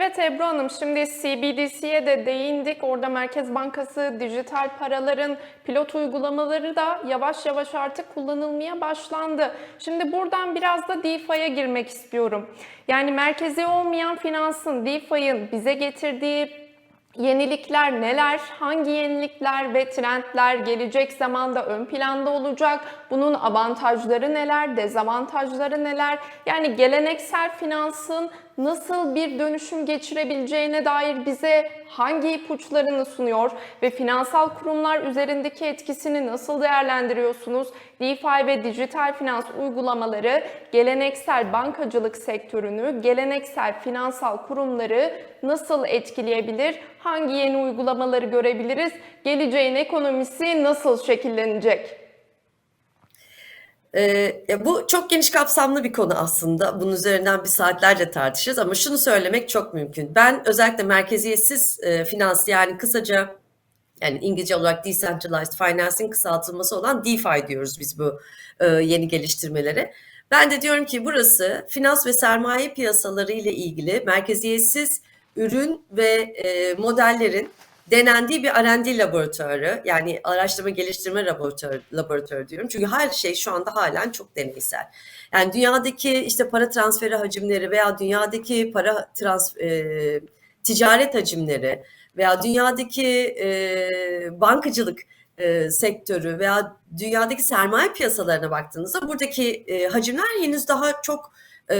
Evet Ebru Hanım, şimdi CBDC'ye de değindik. Orada Merkez Bankası dijital paraların pilot uygulamaları da yavaş yavaş artık kullanılmaya başlandı. Şimdi buradan biraz da DeFi'ye girmek istiyorum. Yani merkezi olmayan finansın, DeFi'nin bize getirdiği Yenilikler neler? Hangi yenilikler ve trendler gelecek zamanda ön planda olacak? Bunun avantajları neler, dezavantajları neler? Yani geleneksel finansın nasıl bir dönüşüm geçirebileceğine dair bize hangi ipuçlarını sunuyor ve finansal kurumlar üzerindeki etkisini nasıl değerlendiriyorsunuz? DeFi ve dijital finans uygulamaları geleneksel bankacılık sektörünü, geleneksel finansal kurumları nasıl etkileyebilir? Hangi yeni uygulamaları görebiliriz? Geleceğin ekonomisi nasıl şekillenecek? Ee, bu çok geniş kapsamlı bir konu aslında. Bunun üzerinden bir saatlerce tartışırız ama şunu söylemek çok mümkün. Ben özellikle merkeziyetsiz e, finans yani kısaca yani İngilizce olarak Decentralized Finance'in kısaltılması olan DeFi diyoruz biz bu e, yeni geliştirmelere. Ben de diyorum ki burası finans ve sermaye piyasaları ile ilgili merkeziyetsiz ürün ve e, modellerin denendiği bir R&D laboratuvarı yani araştırma geliştirme laboratuvarı, laboratuvarı diyorum. Çünkü her şey şu anda halen çok deneysel. Yani dünyadaki işte para transferi hacimleri veya dünyadaki para trans e, ticaret hacimleri veya dünyadaki e, bankacılık e, sektörü veya dünyadaki sermaye piyasalarına baktığınızda buradaki e, hacimler henüz daha çok e,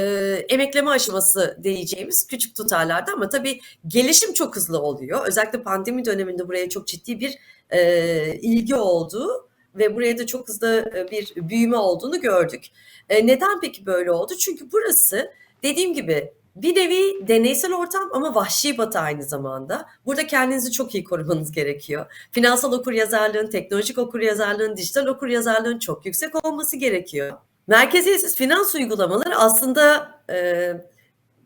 emekleme aşaması diyeceğimiz küçük tutarlarda ama tabii gelişim çok hızlı oluyor. Özellikle pandemi döneminde buraya çok ciddi bir e, ilgi olduğu ve buraya da çok hızlı bir büyüme olduğunu gördük. E, neden peki böyle oldu? Çünkü burası dediğim gibi bir nevi deneysel ortam ama vahşi batı aynı zamanda. Burada kendinizi çok iyi korumanız gerekiyor. Finansal okuryazarlığın, teknolojik okuryazarlığın, dijital okuryazarlığın çok yüksek olması gerekiyor. Merkeziyetsiz finans uygulamaları aslında e,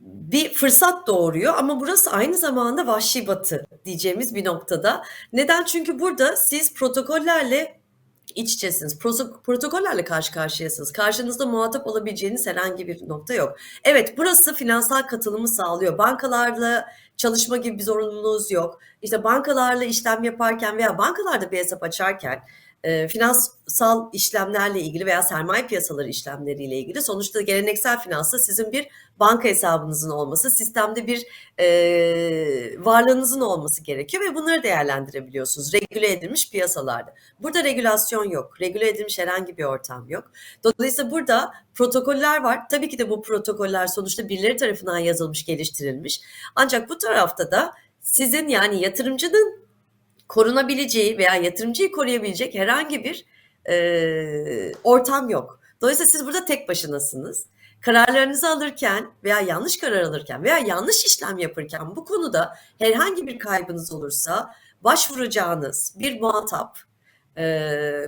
bir fırsat doğuruyor ama burası aynı zamanda vahşi batı diyeceğimiz bir noktada. Neden? Çünkü burada siz protokollerle iç içesiniz. Protokollerle karşı karşıyasınız. Karşınızda muhatap olabileceğiniz herhangi bir nokta yok. Evet burası finansal katılımı sağlıyor. Bankalarla çalışma gibi bir zorunluluğunuz yok. İşte bankalarla işlem yaparken veya bankalarda bir hesap açarken e, finansal işlemlerle ilgili veya sermaye piyasaları işlemleriyle ilgili sonuçta geleneksel finansta sizin bir banka hesabınızın olması, sistemde bir e, varlığınızın olması gerekiyor ve bunları değerlendirebiliyorsunuz regüle edilmiş piyasalarda. Burada regülasyon yok, regüle edilmiş herhangi bir ortam yok. Dolayısıyla burada protokoller var. Tabii ki de bu protokoller sonuçta birileri tarafından yazılmış, geliştirilmiş. Ancak bu tarafta da sizin yani yatırımcının korunabileceği veya yatırımcıyı koruyabilecek herhangi bir e, ortam yok. Dolayısıyla siz burada tek başınasınız. Kararlarınızı alırken veya yanlış karar alırken veya yanlış işlem yaparken bu konuda herhangi bir kaybınız olursa başvuracağınız bir muhatap,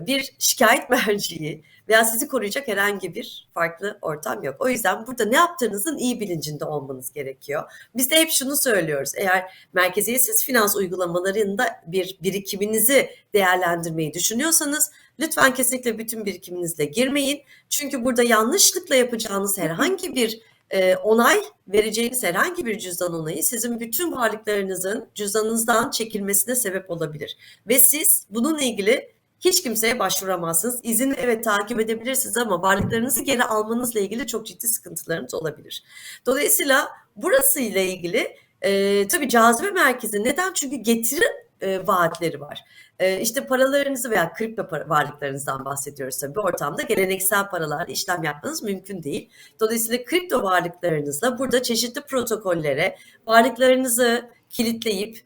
bir şikayet merciği veya sizi koruyacak herhangi bir farklı ortam yok. O yüzden burada ne yaptığınızın iyi bilincinde olmanız gerekiyor. Biz de hep şunu söylüyoruz. Eğer merkeziyetsiz finans uygulamalarında bir birikiminizi değerlendirmeyi düşünüyorsanız lütfen kesinlikle bütün birikiminizle girmeyin. Çünkü burada yanlışlıkla yapacağınız herhangi bir e, onay vereceğiniz herhangi bir cüzdan onayı sizin bütün varlıklarınızın cüzdanınızdan çekilmesine sebep olabilir. Ve siz bununla ilgili hiç kimseye başvuramazsınız. İzin evet takip edebilirsiniz ama varlıklarınızı geri almanızla ilgili çok ciddi sıkıntılarınız olabilir. Dolayısıyla burası ile ilgili e, tabii cazibe merkezi neden? Çünkü getiri e, vaatleri var. E, işte paralarınızı veya kripto para, varlıklarınızdan bahsediyoruz tabii. Bu ortamda geleneksel paralarla işlem yapmanız mümkün değil. Dolayısıyla kripto varlıklarınızla burada çeşitli protokollere varlıklarınızı kilitleyip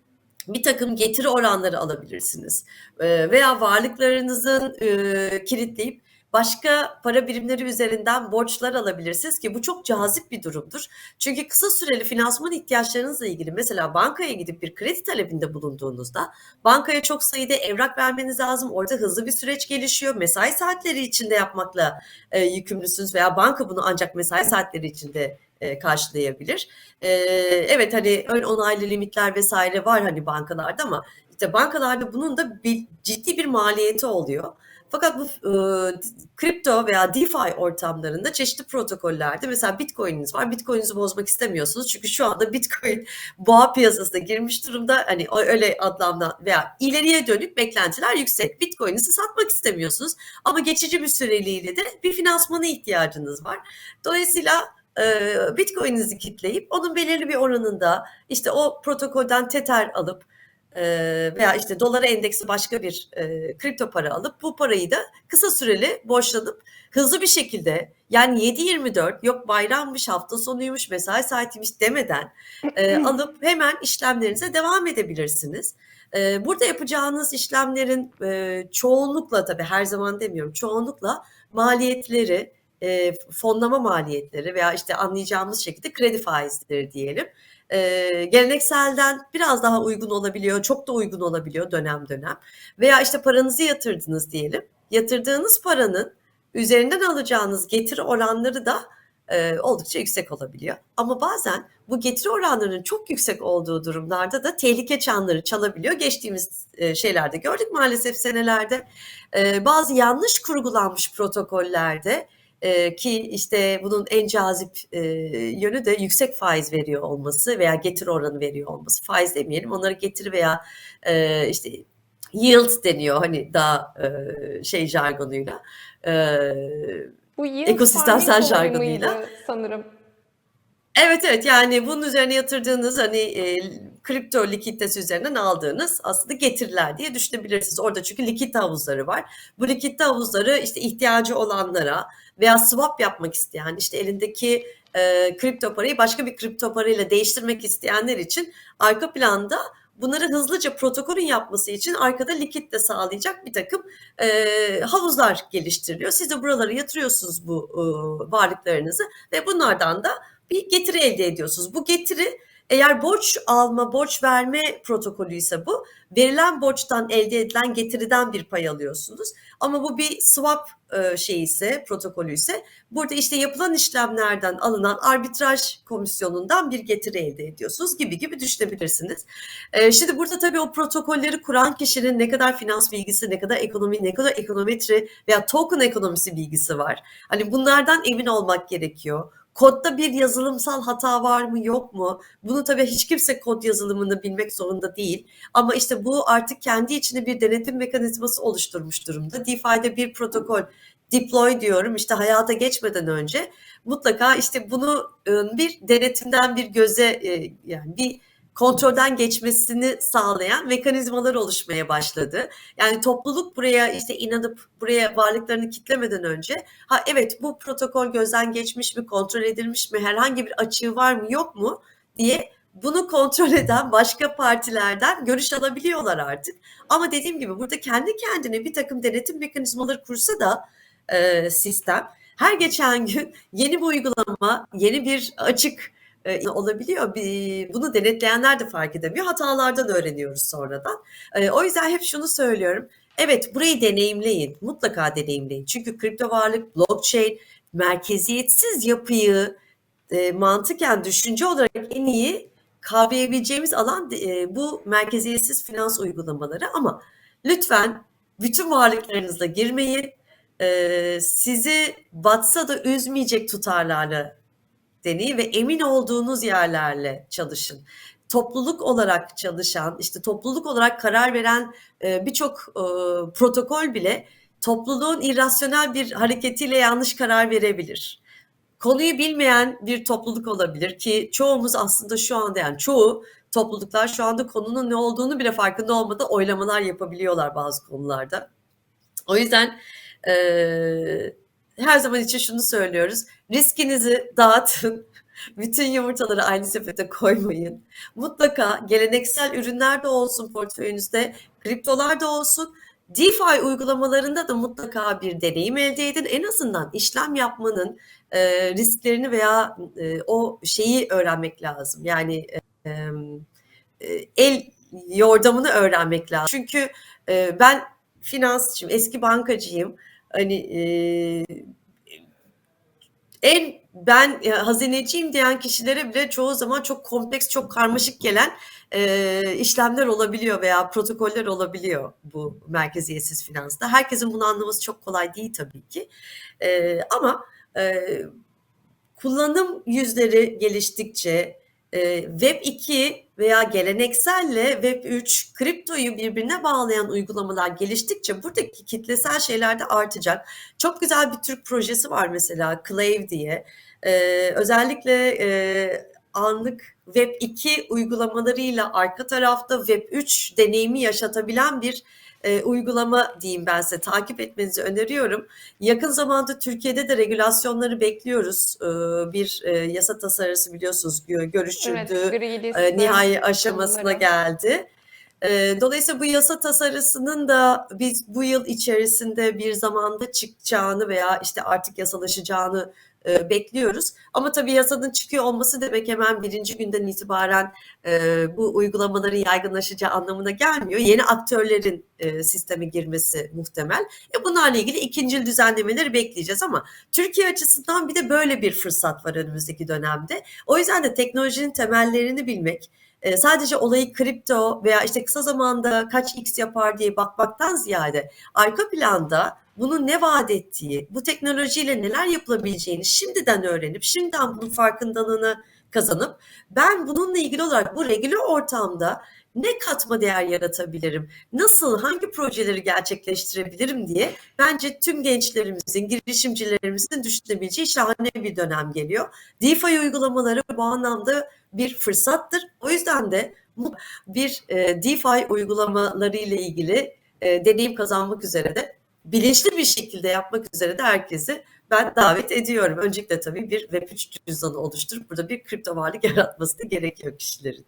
bir takım getiri oranları alabilirsiniz. E, veya varlıklarınızın e, kilitleyip başka para birimleri üzerinden borçlar alabilirsiniz ki bu çok cazip bir durumdur. Çünkü kısa süreli finansman ihtiyaçlarınızla ilgili mesela bankaya gidip bir kredi talebinde bulunduğunuzda bankaya çok sayıda evrak vermeniz lazım. Orada hızlı bir süreç gelişiyor. Mesai saatleri içinde yapmakla e, yükümlüsünüz veya banka bunu ancak mesai saatleri içinde e, karşılayabilir. E, evet hani ön onaylı limitler vesaire var hani bankalarda ama işte bankalarda bunun da bir, ciddi bir maliyeti oluyor. Fakat bu e, kripto veya DeFi ortamlarında çeşitli protokollerde mesela Bitcoin'iniz var. Bitcoin'inizi bozmak istemiyorsunuz. Çünkü şu anda Bitcoin boğa piyasasına girmiş durumda. Hani öyle adlamdan veya ileriye dönük beklentiler yüksek. Bitcoin'inizi satmak istemiyorsunuz. Ama geçici bir süreliğine de bir finansmana ihtiyacınız var. Dolayısıyla Bitcoin'inizi kitleyip onun belirli bir oranında işte o protokolden Tether alıp veya işte dolara endeksi başka bir e, kripto para alıp bu parayı da kısa süreli borçlanıp hızlı bir şekilde yani 7-24 yok bayrammış hafta sonuymuş mesai saatiymiş demeden e, alıp hemen işlemlerinize devam edebilirsiniz. E, burada yapacağınız işlemlerin e, çoğunlukla tabii her zaman demiyorum çoğunlukla maliyetleri e, fonlama maliyetleri veya işte anlayacağımız şekilde kredi faizleri diyelim. E, gelenekselden biraz daha uygun olabiliyor, çok da uygun olabiliyor dönem dönem. Veya işte paranızı yatırdınız diyelim. Yatırdığınız paranın üzerinden alacağınız getiri oranları da e, oldukça yüksek olabiliyor. Ama bazen bu getiri oranlarının çok yüksek olduğu durumlarda da tehlike çanları çalabiliyor. Geçtiğimiz e, şeylerde gördük maalesef senelerde. E, bazı yanlış kurgulanmış protokollerde e, ki işte bunun en cazip e, yönü de yüksek faiz veriyor olması veya getiri oranı veriyor olması. Faiz demeyelim onlara getiri veya e, işte yield deniyor hani daha e, şey jargonuyla. E, Bu yield Ekosistemsel jargonuyla. sanırım. Evet evet yani bunun üzerine yatırdığınız hani e, kripto likiditesi üzerinden aldığınız aslında getiriler diye düşünebilirsiniz. Orada çünkü likit havuzları var. Bu likit havuzları işte ihtiyacı olanlara veya swap yapmak isteyen işte elindeki e, kripto parayı başka bir kripto parayla değiştirmek isteyenler için arka planda bunları hızlıca protokolün yapması için arkada likit de sağlayacak bir takım e, havuzlar geliştiriliyor. Siz de buralara yatırıyorsunuz bu e, varlıklarınızı ve bunlardan da bir getiri elde ediyorsunuz. Bu getiri eğer borç alma, borç verme protokolü ise bu, verilen borçtan elde edilen getiriden bir pay alıyorsunuz. Ama bu bir swap şeyi ise, protokolü ise burada işte yapılan işlemlerden alınan arbitraj komisyonundan bir getiri elde ediyorsunuz gibi gibi düşünebilirsiniz. E, şimdi burada tabii o protokolleri kuran kişinin ne kadar finans bilgisi, ne kadar ekonomi, ne kadar ekonometri veya token ekonomisi bilgisi var. Hani bunlardan emin olmak gerekiyor. Kodda bir yazılımsal hata var mı yok mu? Bunu tabii hiç kimse kod yazılımını bilmek zorunda değil. Ama işte bu artık kendi içinde bir denetim mekanizması oluşturmuş durumda. DeFi'de bir protokol deploy diyorum işte hayata geçmeden önce mutlaka işte bunu e, bir denetimden bir göze e, yani bir kontrolden geçmesini sağlayan mekanizmalar oluşmaya başladı. Yani topluluk buraya işte inanıp buraya varlıklarını kitlemeden önce ha evet bu protokol gözden geçmiş mi, kontrol edilmiş mi, herhangi bir açığı var mı yok mu diye bunu kontrol eden başka partilerden görüş alabiliyorlar artık. Ama dediğim gibi burada kendi kendine bir takım denetim mekanizmaları kursa da e, sistem her geçen gün yeni bir uygulama, yeni bir açık e, olabiliyor. Bir, bunu denetleyenler de fark edemiyor. Hatalardan öğreniyoruz sonradan. E, o yüzden hep şunu söylüyorum. Evet burayı deneyimleyin. Mutlaka deneyimleyin. Çünkü kripto varlık, blockchain, merkeziyetsiz yapıyı e, mantıken düşünce olarak en iyi kavrayabileceğimiz alan e, bu merkeziyetsiz finans uygulamaları ama lütfen bütün varlıklarınızla girmeyin. E, sizi batsa da üzmeyecek tutarlarla deneyin ve emin olduğunuz yerlerle çalışın. Topluluk olarak çalışan, işte topluluk olarak karar veren e, birçok e, protokol bile topluluğun irrasyonel bir hareketiyle yanlış karar verebilir. Konuyu bilmeyen bir topluluk olabilir ki çoğumuz aslında şu anda yani çoğu topluluklar şu anda konunun ne olduğunu bile farkında olmadan oylamalar yapabiliyorlar bazı konularda. O yüzden e, her zaman için şunu söylüyoruz. Riskinizi dağıtın. Bütün yumurtaları aynı sepete koymayın. Mutlaka geleneksel ürünler de olsun portföyünüzde, kriptolar da olsun. DeFi uygulamalarında da mutlaka bir deneyim elde edin. En azından işlem yapmanın e, risklerini veya e, o şeyi öğrenmek lazım. Yani e, el yordamını öğrenmek lazım. Çünkü e, ben finansçıyım, eski bankacıyım. Hani e, En ben e, hazineciyim diyen kişilere bile çoğu zaman çok kompleks, çok karmaşık gelen e, işlemler olabiliyor veya protokoller olabiliyor bu merkeziyetsiz finansta. Herkesin bunu anlaması çok kolay değil tabii ki. E, ama e, kullanım yüzleri geliştikçe e, Web 2 veya gelenekselle Web 3 kriptoyu birbirine bağlayan uygulamalar geliştikçe buradaki kitlesel şeyler de artacak. Çok güzel bir Türk projesi var mesela Clave diye. E, özellikle e, anlık Web 2 uygulamalarıyla arka tarafta Web 3 deneyimi yaşatabilen bir e, uygulama diyeyim ben size takip etmenizi öneriyorum. Yakın zamanda Türkiye'de de regülasyonları bekliyoruz. E, bir e, yasa tasarısı biliyorsunuz gö- görüşüldü, Evet, e, nihai aşamasına konuları. geldi. Dolayısıyla bu yasa tasarısının da biz bu yıl içerisinde bir zamanda çıkacağını veya işte artık yasalaşacağını bekliyoruz. Ama tabii yasanın çıkıyor olması demek hemen birinci günden itibaren bu uygulamaların yaygınlaşacağı anlamına gelmiyor. Yeni aktörlerin sisteme girmesi muhtemel. E, bunlarla ilgili ikincil düzenlemeleri bekleyeceğiz ama Türkiye açısından bir de böyle bir fırsat var önümüzdeki dönemde. O yüzden de teknolojinin temellerini bilmek, e, sadece olayı kripto veya işte kısa zamanda kaç x yapar diye bakmaktan ziyade arka planda bunun ne vaat ettiği, bu teknolojiyle neler yapılabileceğini şimdiden öğrenip, şimdiden bunun farkındalığını kazanıp ben bununla ilgili olarak bu regüle ortamda ne katma değer yaratabilirim, nasıl, hangi projeleri gerçekleştirebilirim diye bence tüm gençlerimizin, girişimcilerimizin düşünebileceği şahane bir dönem geliyor. DeFi uygulamaları bu anlamda bir fırsattır. O yüzden de bir e, DeFi uygulamaları ile ilgili e, deneyim kazanmak üzere de bilinçli bir şekilde yapmak üzere de herkesi ben davet ediyorum. Öncelikle tabii bir Web3 cüzdanı oluşturup burada bir kripto varlık yaratması da gerekiyor kişilerin.